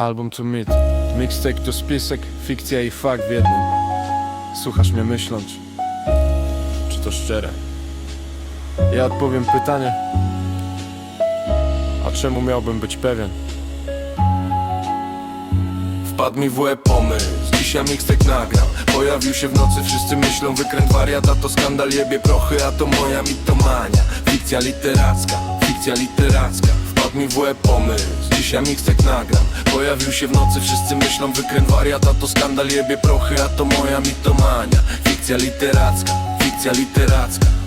Album to mit, mixtape to spisek, fikcja i fakt w jednym. Słuchasz mnie myśląc, czy to szczere? Ja odpowiem pytanie A czemu miałbym być pewien? Wpadł mi w łeb pomysł, dzisiaj mixtape nagram. Pojawił się w nocy, wszyscy myślą wykręt wariat A to skandal jebie prochy, a to moja mitomania. Fikcja literacka, fikcja literacka Wpadł mi w łeb pomysł, dzisiaj mixtape nagram. Pojawił się w nocy, wszyscy myślą wykręt wariat A to skandal jebie prochy, a to moja mitomania. Fikcja literacka, fikcja literacka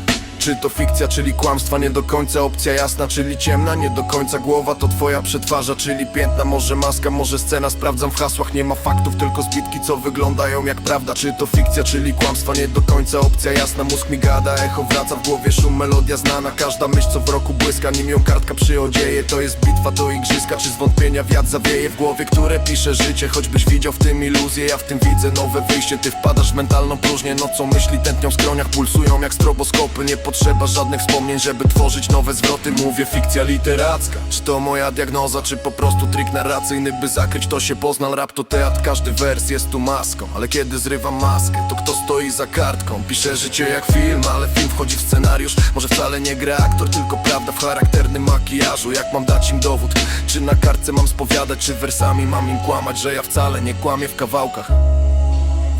czy to fikcja, czyli kłamstwa, nie do końca opcja jasna, czyli ciemna, nie do końca głowa to twoja przetwarza, czyli piętna, może maska, może scena, sprawdzam w hasłach, nie ma faktów, tylko zbitki, co wyglądają jak prawda, czy to fikcja, czyli kłamstwa, nie do końca opcja jasna, mózg mi gada, echo wraca w głowie, szum, melodia znana, każda myśl, co w roku błyska, nim ją kartka przyodzieje, to jest bitwa, to igrzyska, czy zwątpienia wiatr zawieje w głowie, które pisze życie, choćbyś widział w tym iluzję, ja w tym widzę nowe wyjście, ty wpadasz w mentalną próżnię, nocą myśli tętnią w skroniach, pulsują jak stroboskopy, nie potrzeba żadnych wspomnień, żeby tworzyć nowe zwroty. Mówię fikcja literacka. Czy to moja diagnoza, czy po prostu trik narracyjny? By zakryć to się poznał Rap to teatr, każdy wers jest tu maską. Ale kiedy zrywam maskę, to kto stoi za kartką? Piszę życie jak film, ale film wchodzi w scenariusz. Może wcale nie gra aktor, tylko prawda w charakternym makijażu. Jak mam dać im dowód? Czy na kartce mam spowiadać, czy wersami mam im kłamać Że ja wcale nie kłamię w kawałkach?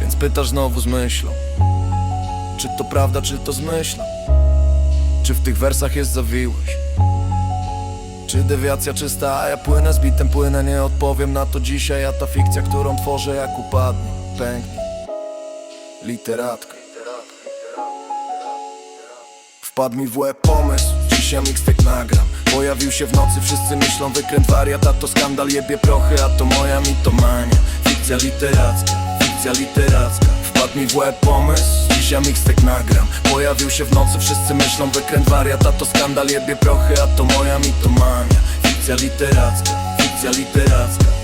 Więc pytasz znowu z myślą. Czy to prawda, czy to zmyślam? Czy w tych wersach jest zawiłość? Czy dewiacja czysta, a ja płynę z bitem, płynę Nie odpowiem na to dzisiaj, a ta fikcja, którą tworzę jak upadnie, pęknie. Literatka. Wpadł mi w łeb pomysł, dzisiaj mixtape nagram. Pojawił się w nocy, wszyscy myślą wykręt wariat A to skandal, jebie prochy, a to moja mitomania. Fikcja literacka, fikcja literacka Wpadł mi w łeb pomysł, dzisiaj mixtape nagram. Pojawił się w nocy, wszyscy myślą wykręt wariat A to skandal, jebie prochy, a to moja mitomania. Fikcja literacka, fikcja literacka